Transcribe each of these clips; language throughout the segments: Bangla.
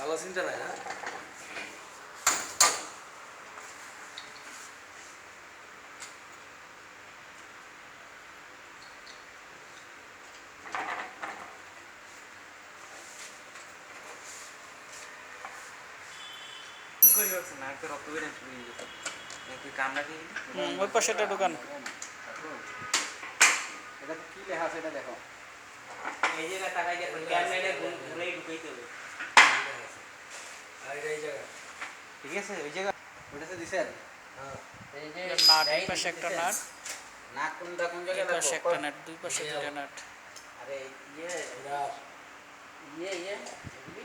কালো চিন্তা নাই হ্যাঁ। না ওই পাশে একটা দোকান। এটা কি লেখা আছে এটা দেখো। এই তাকাই গেছে ক্যামেরা ঢুকাইতে হবে। ঠিক আছে ওই জায়গা ওটাতে দিছেন হ্যাঁ এই যে নাট এই পাশে একটা নাট নাক কোনটা কোন এই জায়গায় পাশে লাগবো? একটা নাট দুই পাশে দুটা নাট আরে ইয়ে এটা ইয়ে ইয়ে এগুলি?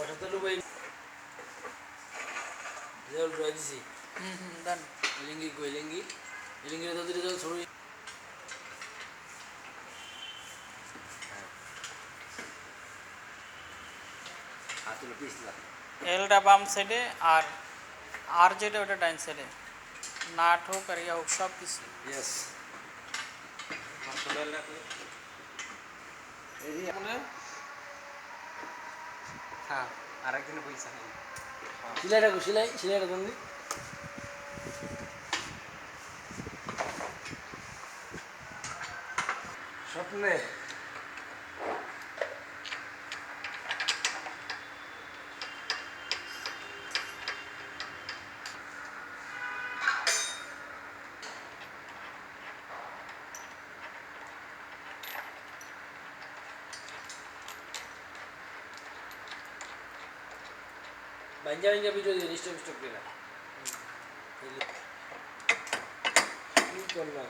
ওটা তো ডুবে জল রয়ে দিছি হুম হুম দেন ইলিঙ্গি কই ইলিঙ্গি ইলিঙ্গি তো দিলে জল ছড়ি এলটা বাম সাইডে আর আর যেটা ওটা ডাইন সাইডে নাট হোক আর ইয়া হোক সব কিছু। ইয়েস মনে হ্যাঁ আর একদিনে পয়সা নেই সিলাইটা কো সিলাই সিলাইটা কোন দি স্বপ্নে। ডিস্টার্ব করে না কি করলাম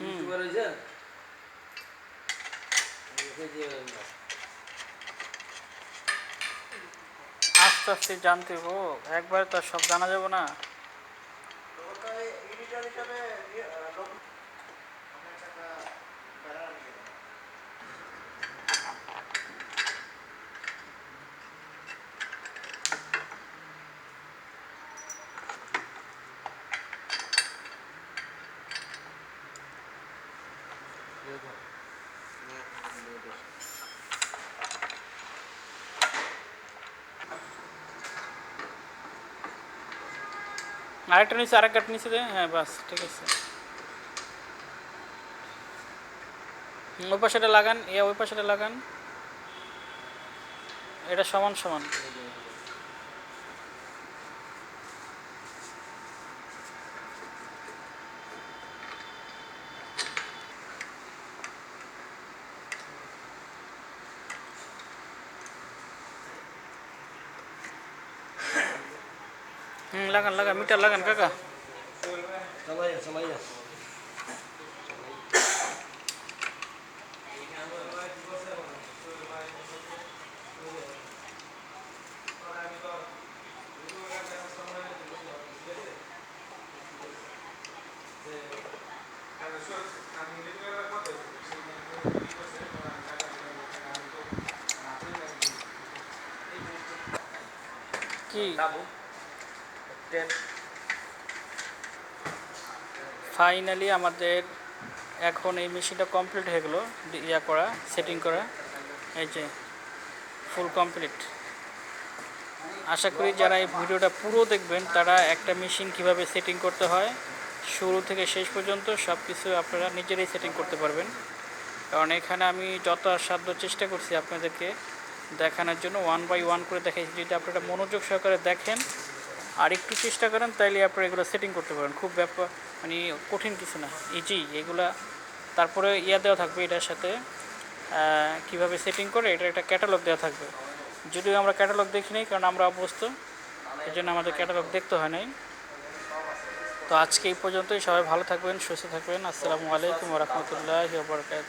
ইউটিউবার হয়েছে আস্তে আস্তে জানতে হো একবারে তো আর সব জানা যাবে না। আরেকটা নিচে আরেকটা কাঠ নিচে দে। হ্যাঁ বাস, ঠিক আছে। ওই পাশেটা লাগান এ ওই পাশেটা লাগান। এটা সমান সমান। হুম লাগান লাগান মিটার লাগান কাকা চালাইয়া চালাইয়া কি বাবু টেন ফাইনালি আমাদের এখন এই মেশিনটা কমপ্লিট হয়ে গেলো ইয়া করা সেটিং করা। এই যে ফুল কমপ্লিট আশা করি যারা এই ভিডিওটা পুরো দেখবেন, তারা একটা মেশিন কীভাবে সেটিং করতে হয়, শুরু থেকে শেষ পর্যন্ত সব কিছু আপনারা নিজেরাই সেটিং করতে পারবেন। কারণ এখানে আমি যত সাধ্য চেষ্টা করছি আপনাদেরকে দেখানোর জন্য ওয়ান বাই ওয়ান করে দেখাই যদি আপনারা মনোযোগ সহকারে দেখেন আর একটু চেষ্টা করেন, তাইলে আপনারা এগুলো সেটিং করতে পারেন খুব ব্যাপার মানে কঠিন কিছু না। ইজি এগুলা তারপরে ইয়া দেওয়া থাকবে এটার সাথে কীভাবে সেটিং করে এটা একটা ক্যাটালগ দেওয়া থাকবে। যদিও আমরা ক্যাটালগ দেখি নাই, কারণ আমরা অভ্যস্ত এই জন্য আমাদের ক্যাটালগ দেখতে হয় নাই। তো আজকে এই পর্যন্তই। সবাই ভালো থাকবেন, সুস্থ থাকবেন। আসসালামু আলাইকুম রহমতুল্লাহ বরকাত